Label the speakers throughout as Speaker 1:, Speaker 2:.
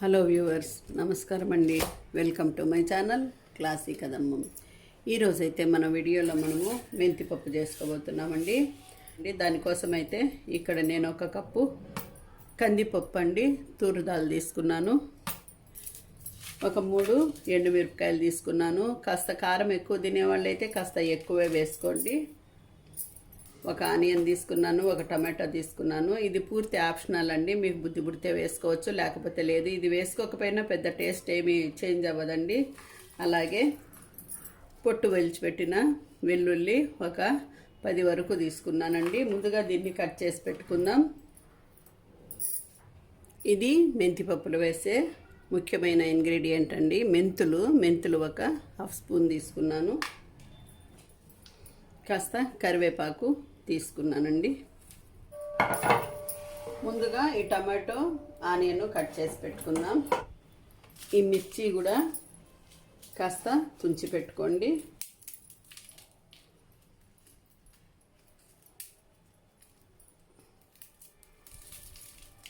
Speaker 1: Hello viewers నమస్కారం అండి. Welcome to my channel classy కదమ్మం. ఈరోజైతే మన వీడియోలో మనము మెంతిపప్పు చేసుకోబోతున్నామండి. అండి దానికోసం అయితే ఇక్కడ నేను ఒక కప్పు కందిపప్పు అండి తూరుదాలు తీసుకున్నాను. ఒక మూడు ఎండుమిరపకాయలు తీసుకున్నాను. కాస్త కారం ఎక్కువ తినేవాళ్ళు అయితే కాస్త ఎక్కువే వేసుకోండి. ఒక ఆనియన్ తీసుకున్నాను ఒక టమాటా తీసుకున్నాను. ఇది పూర్తి ఆప్షనల్ అండి. మీకు బుద్ధి పుడితే వేసుకోవచ్చు లేకపోతే లేదు. ఇది వేసుకోకపోయినా పెద్ద టేస్ట్ ఏమీ చేంజ్ అవ్వదండి. అలాగే పొట్టు వెలిచిపెట్టిన వెల్లుల్లి ఒక పది వరకు తీసుకున్నానండి. ముందుగా దీన్ని కట్ చేసి పెట్టుకుందాం. ఇది మెంతిపప్పులు వేసే ముఖ్యమైన ఇంగ్రీడియంట్ అండి. మెంతులు మెంతులు ఒక హాఫ్ స్పూన్ తీసుకున్నాను. కాస్త కరివేపాకు తీసుకున్నానండి. ముందుగా ఈ టమాటో ఆనియన్ కట్ చేసి పెట్టుకుందాం. ఈ మిర్చి కూడా కాస్త తుంచి పెట్టుకోండి.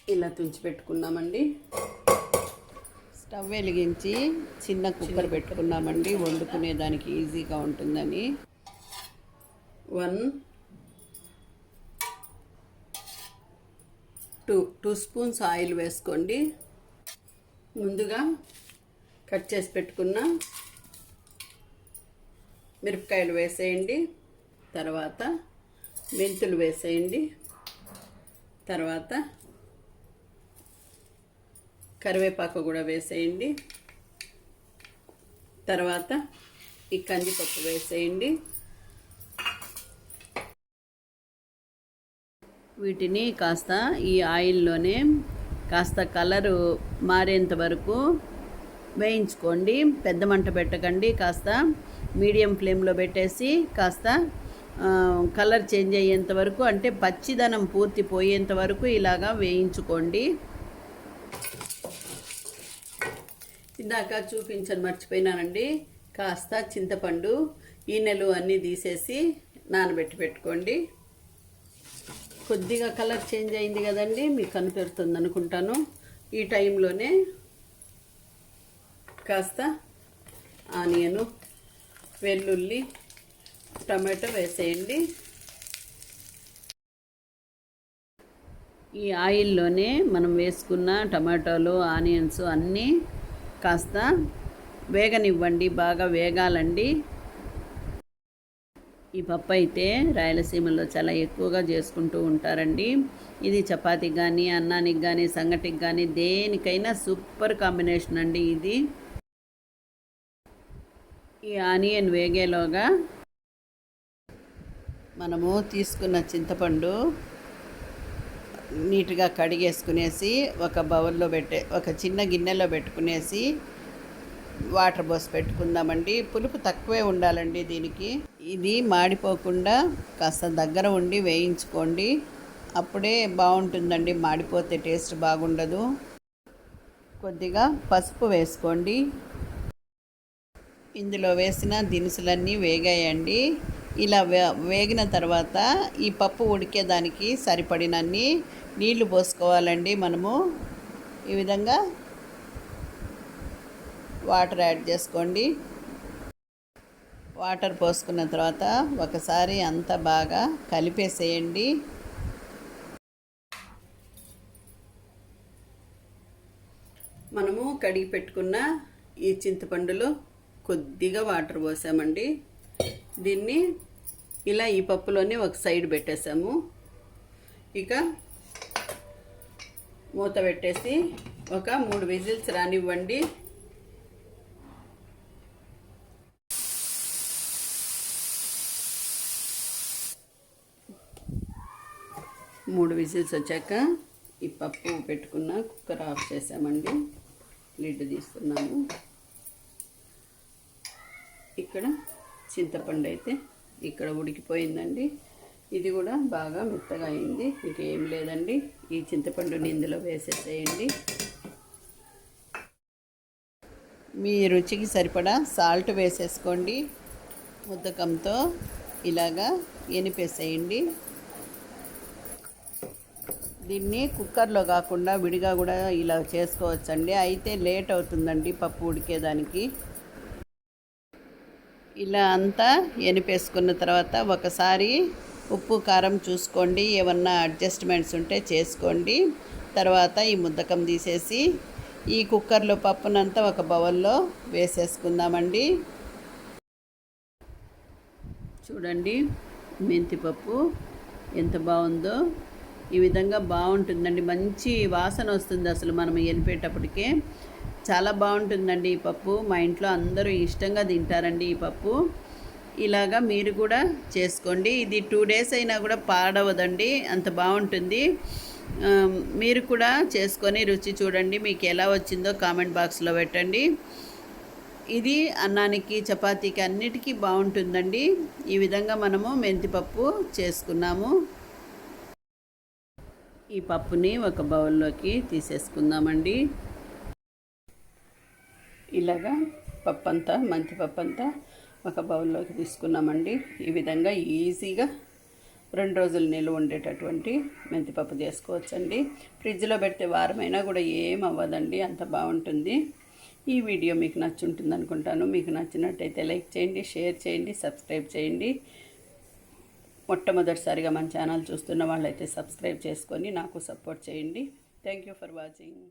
Speaker 1: ఇలా తుంచి పెట్టుకున్నామండి. స్టవ్ వెలిగించి చిన్న కుక్కర్ పెట్టుకున్నామండి. వండుకునే దానికి ఈజీగా ఉంటుందని. One two two spoons oil వేసుకోండి. ముందుగా కట్ చేసి పెట్టుకున్న మిరపకాయలు వేసేయండి. తర్వాత మెంతులు వేసేయండి. తర్వాత కరివేపాకు కూడా వేసేయండి. తర్వాత ఈ కందిపప్పు వేసేయండి. వీటిని కాస్త ఈ ఆయిల్లోనే కాస్త కలరు మారేంత వరకు వేయించుకోండి. పెద్ద మంట పెట్టకండి. కాస్త మీడియం ఫ్లేమ్లో పెట్టేసి కాస్త కలర్ చేంజ్ అయ్యేంత వరకు అంటే పచ్చిదనం పూర్తి పోయేంత వరకు ఇలాగా వేయించుకోండి. ఇందాక చూపించని మర్చిపోయినానండి. కాస్త చింతపండు ఈనెలు అన్నీ తీసేసి నానబెట్టి పెట్టుకోండి. కొద్దిగా కలర్ చేంజ్ అయింది కదండి మీకు కనిపెడుతుంది అనుకుంటాను. ఈ టైంలోనే కాస్త ఆనియను వెల్లుల్లి టమాటో వేసేయండి. ఈ ఆయిల్లోనే మనం వేసుకున్న టమాటోలు ఆనియన్స్ అన్నీ కాస్త వేగనివ్వండి బాగా వేగాలండి. ఈ పప్పు అయితే రాయలసీమలో చాలా ఎక్కువగా చేసుకుంటూ ఉంటారండి. ఇది చపాతీకి కానీ అన్నానికి కానీ సంగటికి కానీ దేనికైనా సూపర్ కాంబినేషన్ అండి ఇది. ఈ ఆనియన్ వేగేలోగా మనము తీసుకున్న చింతపండు నీట్గా కడిగేసుకునేసి ఒక బౌల్లో పెట్టే ఒక చిన్న గిన్నెలో పెట్టుకునేసి వాటర్ పోసి పెట్టుకుందామండి. పులుపు తక్కువే ఉండాలండి దీనికి. ఇది మాడిపోకుండా కాస్త దగ్గర ఉండి వేయించుకోండి. అప్పుడే బాగుంటుందండి. మాడిపోతే టేస్ట్ బాగుండదు. కొద్దిగా పసుపు వేసుకోండి. ఇందులో వేసిన దినుసులన్నీ వేగాయండి. ఇలా వే వేగిన తర్వాత ఈ పప్పు ఉడికేదానికి సరిపడినన్ని నీళ్ళు పోసుకోవాలండి మనము. ఈ విధంగా వాటర్ యాడ్ చేసుకోండి. వాటర్ పోసుకున్న తర్వాత ఒకసారి అంతా బాగా కలిపేసేయండి. మనము కడిగి పెట్టుకున్న ఈ చింతపండులో కొద్దిగా వాటర్ పోసామండి. దీన్ని ఇలా ఈ పప్పులోనే ఒక సైడ్ పెట్టేసాము. ఇక మూత పెట్టేసి ఒక మూడు విజిల్స్ రానివ్వండి. మూడు విజిల్స్ వచ్చాక ఈ పప్పు పెట్టుకున్న కుక్కర్ ఆఫ్ చేసామండి. లిడ్ తీస్తున్నాము. ఇక్కడ చింతపండు అయితే ఇక్కడ ఉడికిపోయిందండి. ఇది కూడా బాగా మెత్తగా అయింది. ఇంకేం లేదండి. ఈ చింతపండుని ఇందులో వేసేసేయండి. మీ రుచికి సరిపడా సాల్ట్ వేసేసుకోండి. ముద్దకంతో ఇలాగా ఎనిపేసేయండి. దీన్ని కుక్కర్లో కాకుండా విడిగా కూడా ఇలా చేసుకోవచ్చండి. అయితే లేట్ అవుతుందండి పప్పు ఉడికేదానికి. ఇలా అంతా ఎనిపేసుకున్న తర్వాత ఒకసారి ఉప్పు కారం చూసుకోండి. ఏమన్నా అడ్జస్ట్మెంట్స్ ఉంటే చేసుకోండి. తర్వాత ఈ ముద్దకం తీసేసి ఈ కుక్కర్లో పప్పునంతా ఒక బౌల్లో వేసేసుకుందామండి. చూడండి మెంతిపప్పు ఎంత బాగుందో. ఈ విధంగా బాగుంటుందండి. మంచి వాసన వస్తుంది అసలు మనం ఎనిపేటప్పటికే చాలా బాగుంటుందండి ఈ పప్పు. మా ఇంట్లో అందరూ ఇష్టంగా తింటారండి ఈ పప్పు. ఇలాగా మీరు కూడా చేసుకోండి. ఇది టూ డేస్ అయినా కూడా పాడవదండి. అంత బాగుంటుంది. మీరు కూడా చేసుకొని రుచి చూడండి. మీకు ఎలా వచ్చిందో కామెంట్ బాక్స్లో పెట్టండి. ఇది అన్నానికి చపాతీకి అన్నిటికీ బాగుంటుందండి. ఈ విధంగా మనము మెంతిపప్పు చేసుకున్నాము. ఈ పప్పుని ఒక బౌల్లోకి తీసేసుకుందామండి. ఇలాగా పప్పు అంతా మంచి పప్పు అంతా ఒక బౌల్లోకి తీసుకున్నామండి. ఈ విధంగా ఈజీగా రెండు రోజులు నిల్వ ఉండేటటువంటి మెంతిపప్పు చేసుకోవచ్చండి. ఫ్రిడ్జ్లో పెడితే వారమైనా కూడా ఏం అవ్వదండి అంత బాగుంటుంది. ఈ వీడియో మీకు నచ్చుంటుంది అనుకుంటాను మీకు నచ్చినట్టయితే లైక్ చేయండి షేర్ చేయండి సబ్స్క్రైబ్ చేయండి. మొట్టమొదటిసారిగా మన ఛానల్ చూస్తున్న వాళ్ళైతే సబ్స్క్రైబ్ చేసుకొని నాకు సపోర్ట్ చేయండి. Thank you for watching